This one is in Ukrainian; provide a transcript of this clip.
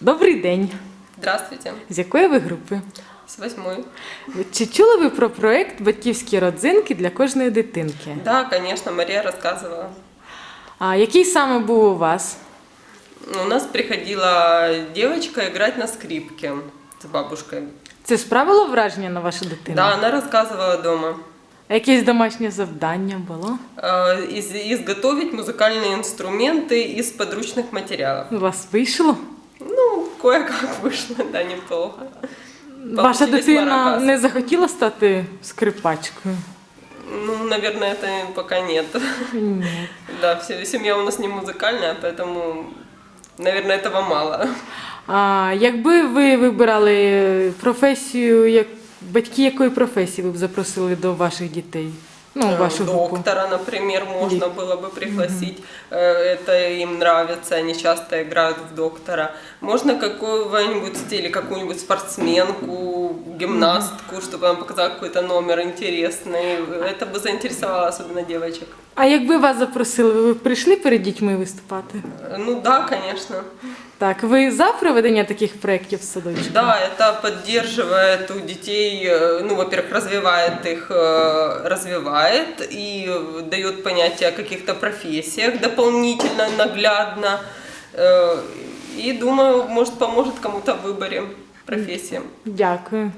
Добрий день. Здравствуйте, З якої ви групи? с восьмой. Чи чули ви про проект Батьківські родзинки для кожної дитинки? Да, конечно, Мария рассказывала. А який саме був у вас? У нас приходила девочка играть на скрипке с бабушкой. Це справило враження на вашу дитину? Да, она рассказывала дома. А якесь домашнє завдання було? Э, из- изготовить музыкальные инструменты из подручных материалов. У вас вийшло? Ну, кое-как вышло, да, неплохо. Ваша Получились дитина маракасы. не захотіла стати скрипачкою? Ну, наверное, это пока нет. Ні. Да, вся- семья у нас не музыкальная, поэтому, наверное, этого мало. А якби ви вибирали професію, як батьки якої професії ви б запросили до ваших дітей? Ну, Э, вашу групу. Доктора, например, можно было бы пригласить. Э, Это им нравится, они часто играют в доктора. Можно какого-нибудь стиля, какую-нибудь спортсменку, гимнастку, чтобы она показала какой-то номер интересный. Это бы заинтересовало особенно девочек. А якби вас запросили, ви б прийшли перед дітьми виступати? Э, Ну да, конечно. Так, ви за проведення таких проєктів в садочку? Да, это поддерживает у детей, э, ну, во-первых, развивает их, э, развивает и дает понятие о каких-то профессиях дополнительно, наглядно. Э, И думаю, может, поможет кому-то в выборе профессии. Дякую.